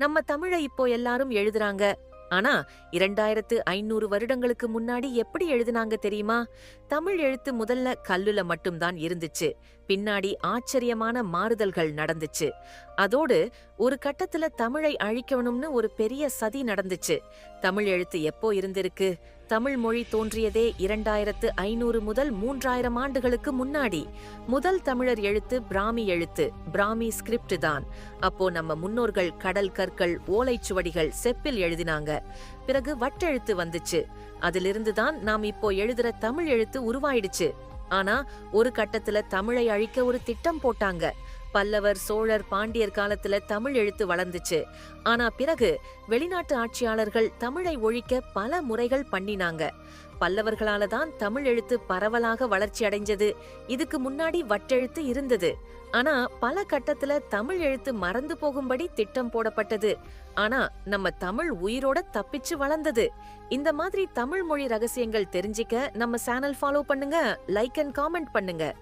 நம்ம தமிழை இப்போ எல்லாரும் எழுதுறாங்க. ஆனா இரண்டாயிரத்து ஐநூறு வருடங்களுக்கு முன்னாடி எப்படி எழுதுனாங்க தெரியுமா? தமிழ் எழுத்து முதல்ல கல்லுல மட்டும்தான் இருந்துச்சு. பின்னாடி ஆச்சரியமான மாறுதல்கள் நடந்துச்சு. அதோடு ஒரு கட்டத்துல தமிழை அழிக்கணும்னு ஒரு பெரிய சதி நடந்துச்சு. தமிழ் எழுத்து எப்போ இருந்திருக்கு? தமிழ் மொழி தோன்றியதே இரண்டாயிரத்து ஐநூறு முதல் மூன்றாயிரம் ஆண்டுகளுக்கு முன்னாடி. முதல் தமிழர் எழுத்து பிராமி எழுத்து பிராமி ஸ்கிரிப்ட் தான். அப்போ நம்ம முன்னோர்கள் கடல் கற்கள் ஓலைச்சுவடிகள் செப்பில் எழுதினாங்க. பிறகு வட்டெழுத்து வந்துச்சு. அதிலிருந்து தான் நாம் இப்போ எழுதுற தமிழ் எழுத்து உருவாயிடுச்சு. ஆனா ஒரு கட்டத்துல தமிழை அழிக்க ஒரு திட்டம் போட்டாங்க. பல்லவர் சோழர் பாண்டியர் காலத்துல தமிழ் எழுத்து வளர்ந்துச்சு. ஆனா பிறகு வெளிநாட்டு ஆட்சியாளர்கள் தமிழை ஒழிக்க பல முறைகள் பண்ணினாங்க. பல்லவர்களால தான் தமிழ் எழுத்து பரவலாக வளர்ச்சி அடைஞ்சது. இதுக்கு முன்னாடி வட்டெழுத்து இருந்தது. ஆனா பல கட்டத்துல தமிழ் எழுத்து மறந்து போகும்படி திட்டம் போடப்பட்டது. ஆனா நம்ம தமிழ் உயிரோட தப்பிச்சு வளர்ந்தது. இந்த மாதிரி தமிழ் மொழி ரகசியங்கள் தெரிஞ்சிக்க நம்ம சேனல் ஃபாலோ பண்ணுங்க லைக் அண்ட் காமெண்ட் பண்ணுங்க.